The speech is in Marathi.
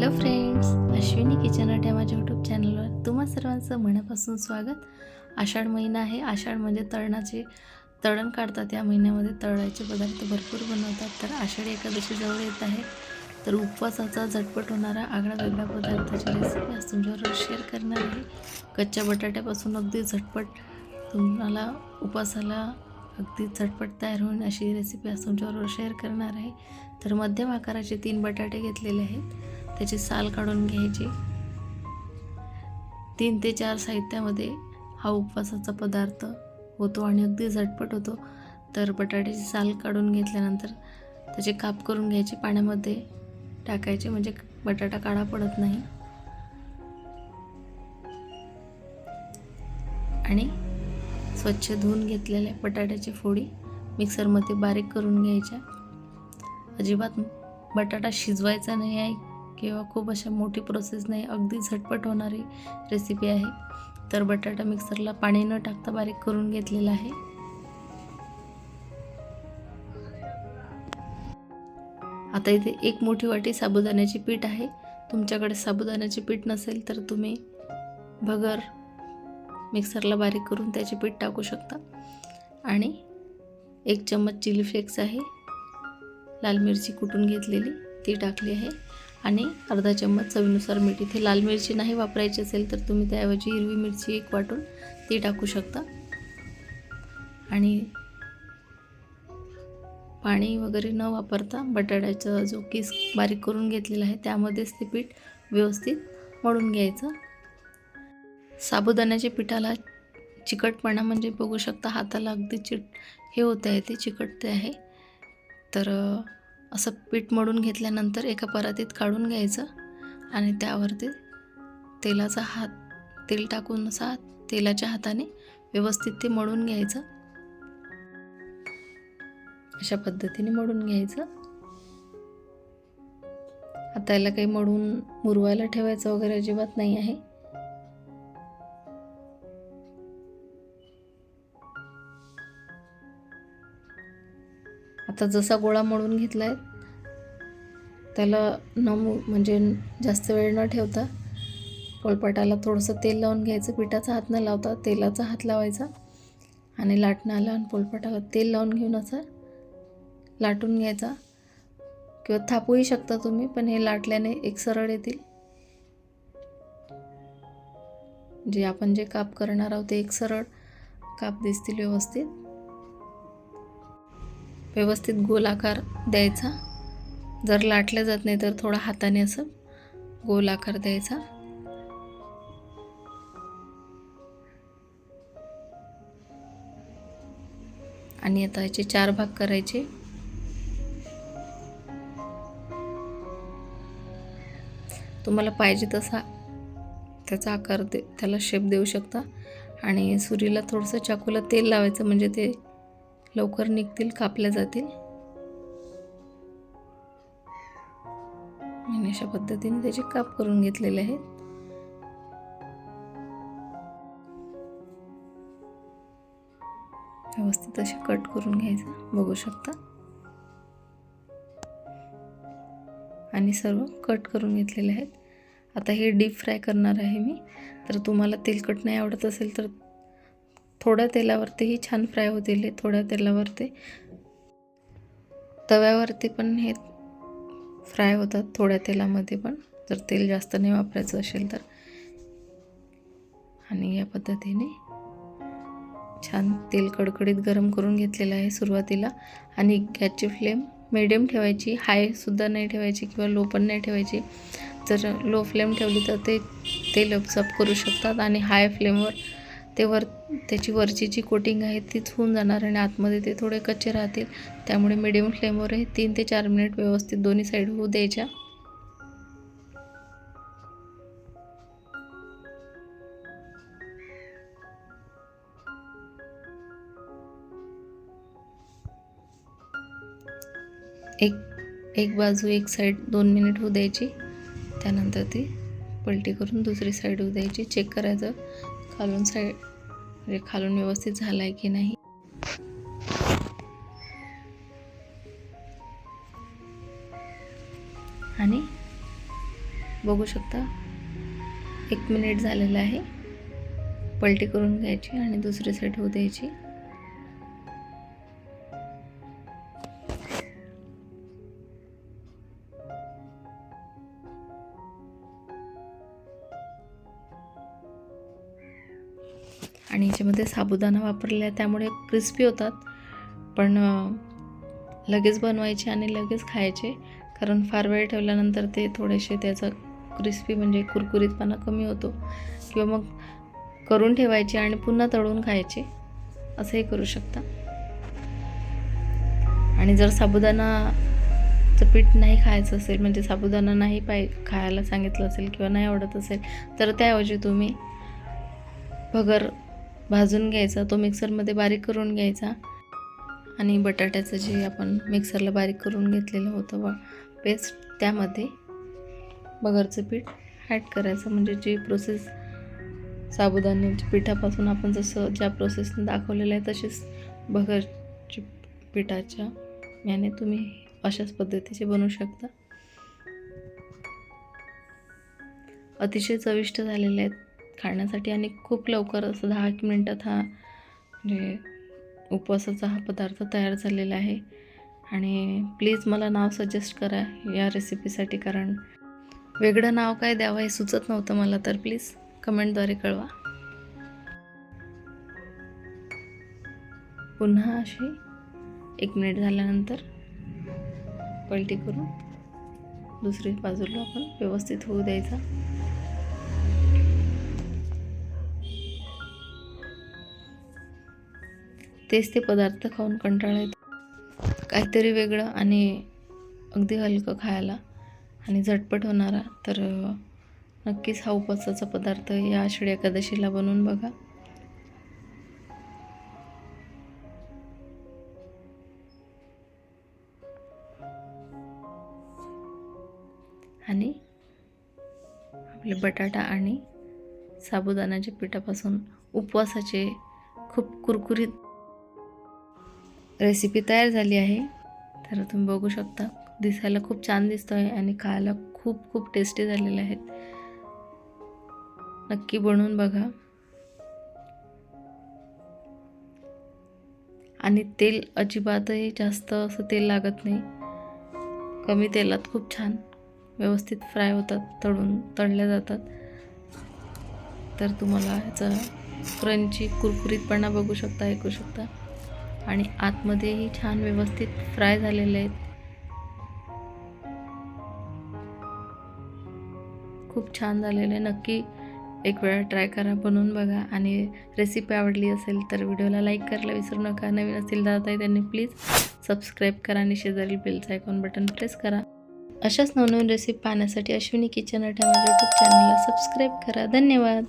हॅलो फ्रेंड्स अश्विनी किचन अट या माझ्या यूट्यूब चॅनलवर तुम्हा सर्वांचं मनापासून स्वागत. आषाढ महिना आहे. आषाढ म्हणजे तळणाचे तळण काढतात. या महिन्यामध्ये तळायचे पदार्थ भरपूर बनवतात. तर आषाढी एकादशी जवळ येत आहे. तर उपवासाचा झटपट होणारा आगळा वेगळा पदार्थाची रेसिपी आज तुमच्याबरोबर शेअर करणार आहे. कच्च्या बटाट्यापासून अगदी झटपट तुम्हाला उपवासाला अगदी झटपट तयार होईल अशी रेसिपी आज तुमच्याबरोबर शेअर करणार आहे. तर मध्यम आकाराचे तीन बटाटे घेतलेले आहेत. त्याची साल काढून घ्यायची. तीन ते चार साहित्यामध्ये हा उपवासाचा पदार्थ होतो आणि अगदी झटपट होतो. तर बटाट्याची साल काढून घेतल्यानंतर त्याचे काप करून घ्यायचे पाण्यामध्ये टाकायचे म्हणजे बटाटा काळा पडत नाही. आणि स्वच्छ धुवून घेतलेल्या बटाट्याची फोडी मिक्सरमध्ये बारीक करून घ्यायच्या. अजिबात बटाटा शिजवायचा नाही आहे. किंवा खूप अशा मोठी प्रोसेस नाही अगदी झटपट होणारी रेसिपी आहे. तर बटाटा मिक्सरला पाणी न टाकता बारीक करून घेतलेला आहे. आता इथे एक मोठी वाटी साबुदाण्याची पीठ आहे. तुमच्याकडे साबुदाण्याचे पीठ नसेल तर तुम्ही भगर मिक्सरला बारीक करून त्याचे पीठ टाकू शकता. आणि एक चम्मच चिली फ्लेक्स आहे. लाल मिरची कुटून घेतलेली ती टाकली आहे. आणि अर्धा चम्मच चवीनुसार मीठ. इथे लाल मिरची नाही वापरायची असेल तर तुम्ही त्याऐवजी हिरवी मिरची एक वाटून ती टाकू शकता. आणि पाणी वगैरे न वापरता बटाट्याचा जो किस बारीक करून घेतलेला आहे त्यामध्येच ते पीठ व्यवस्थित मळून घ्यायचं. साबुदाण्याच्या पिठाला चिकटपणा म्हणजे बघू शकता हाताला अगदी चिट हे होते आहे ते चिकटते आहे. तर असं पीठ मळून घेतल्यानंतर एका परातीत काढून घ्यायचं आणि त्यावरती तेलाचा हात तेल टाकून असा तेलाच्या हाताने व्यवस्थित ते मळून घ्यायचं. अशा पद्धतीने मळून घ्यायचं. आता याला काही मळून मुरवायला ठेवायचं वगैरे अजिबात नाही आहे. आता जसा गोळा मोडून घेतला आहे त्याला न मु म्हणजे जास्त वेळ न ठेवता पोळपाटाला थोडंसं तेल लावून घ्यायचं. पिठाचा हात न लावता तेलाचा हात लावायचा आणि लाटणाला आणि पोलपाटाला तेल लावून घेऊन असं लाटून घ्यायचा. किंवा थापूही शकता तुम्ही पण हे लाटल्याने एक सरळ येतील. जे आपण जे काप करणार आहोत ते एक सरळ काप दिसतील व्यवस्थित. व्यवस्थित गोल आकार द्यायचा. जर लाटलं जात नाही तर थोडा हाताने असं गोल आकार द्यायचा. आणि आता याचे चार भाग करायचे. तुम्हाला पाहिजे तसा त्याचा आकार दे त्याला शेप देऊ शकता. आणि सुरीला थोडंसं चाकूला तेल लावायचं म्हणजे ते लवकर निघतील कापल्या जातील. आणि अशा पद्धतीने त्याचे काप करून घेतलेले आहेत. व्यवस्थित असे कट करून घ्यायचं. बघू शकता. आणि सर्व कट करून घेतलेले आहेत. आता हे डीप फ्राय करणार आहे मी. तर तुम्हाला तेलकट नाही आवडत असेल तर थोड्या तेलावरतीही छान फ्राय होतील हे थोड्या तेलावरती. तव्यावरती पण हे फ्राय होतात थोड्या तेलामध्ये पण. जर तेल जास्त नाही वापरायचं असेल तर. आणि या पद्धतीने छान तेल कडकडीत गरम करून घेतलेलं आहे सुरुवातीला. आणि गॅसची फ्लेम मिडियम ठेवायची हायसुद्धा नाही ठेवायची किंवा लो पण नाही ठेवायची. जर लो फ्लेम ठेवली तर ते तेल अब्सॉर्ब करू शकतात आणि हाय फ्लेमवर ते वर त्याची वरची जी कोटिंग आहे तीच होऊन जाणार आणि आतमध्ये ते थोडे कच्चे राहतील. त्यामुळे मिडियम फ्लेमवर हे तीन ते चार मिनिट व्यवस्थित दोन्ही साईड होऊ द्यायच्या. एक एक बाजू एक साईड दोन मिनिट होऊ द्यायची. त्यानंतर ती पलटी करून दुसरी साईड होऊ द्यायची. चेक करायचं. खालून साईड म्हणजे खालून व्यवस्थित झाला आहे की नाही? आणि बघू शकता एक मिनिट झालेलं आहे. पलटी करून घ्यायची आणि दुसरी साईड होऊ द्यायची. आणि याच्यामध्ये साबुदाणा वापरलेला आहे त्यामुळे क्रिस्पी होतात. पण लगेच बनवायचे आणि लगेच खायचे कारण फार वेळ ठेवल्यानंतर ते थोडेसे त्याचा क्रिस्पी म्हणजे कुरकुरीतपणा कमी होतो. किंवा मग करून ठेवायचे आणि पुन्हा तळून खायचे असंही करू शकता. आणि जर साबुदाणाचं पीठ नाही खायचं असेल म्हणजे साबुदाणा नाही पाय खायला सांगितलं असेल किंवा नाही आवडत असेल तर त्याऐवजी तुम्ही भगर भाजून घ्यायचा तो मिक्सरमध्ये बारीक करून घ्यायचा. आणि बटाट्याचं जे आपण मिक्सरला बारीक करून घेतलेलं होतं वा पेस्ट त्यामध्ये बगरचं पीठ ॲड करायचं. म्हणजे जी प्रोसेस साबुदाण्याच्या पिठापासून आपण जसं ज्या प्रोसेसने दाखवलेलं आहे तसेच बगरची पिठाच्या याने तुम्ही अशाच पद्धतीचे बनवू शकता. अतिशय चविष्ट झालेले आहेत. खाण्यासाठी आणि खूप लवकर असं दहा एक मिनटात हा म्हणजे उपवासाचा हा पदार्थ तयार झालेला आहे. आणि प्लीज मला नाव सजेस्ट करा या रेसिपीसाठी कारण वेगळं नाव काय द्यावं हे सुचत नव्हतं मला तर प्लीज कमेंटद्वारे कळवा. पुन्हा अशी एक मिनिट झाल्यानंतर पलटी करून दुसरी बाजूला आपण व्यवस्थित होऊ द्यायचा. तेच ते पदार्थ खाऊन कंटाळा येतो. काहीतरी वेगळं आणि अगदी हलकं खायला आणि झटपट होणारा तर नक्कीच हा उपवासाचा पदार्थ या आषाढी एकादशीला बनवून बघा. आणि आपले बटाटा आणि साबुदाण्याच्या पिठापासून उपवासाचे खूप कुरकुरीत रेसिपी तयार झाली आहे. तर तुम्ही बघू शकता दिसायला खूप छान दिसतो आहे आणि खायला खूप खूप टेस्टी झालेले आहेत. नक्की बनवून बघा. आणि तेल अजिबातही जास्त असं तेल लागत नाही. कमी तेलात खूप छान व्यवस्थित फ्राय होतात तळून तळल्या जातात. तर तुम्हाला ह्याचा क्रंची कुरकुरीतपणा बघू शकता ऐकू शकता. आणि आतमध्येही छान व्यवस्थित फ्राय झालेले आहेत. खूप छान झालेले. आहे नक्की एक वेळा ट्राय करा बनवून बघा. आणि रेसिपी आवडली असेल तर व्हिडिओला लाईक करायला विसरू नका. नवीन असतील दादा त्यांनी प्लीज सबस्क्राईब करा आणि शेजारील बेलचं आयकॉन बटन प्रेस करा. अशाच नवनवीन रेसिपी पाहण्यासाठी अश्विनी किचन अठ्या माझ्या यूट्यूब चॅनलला सबस्क्राईब करा. धन्यवाद!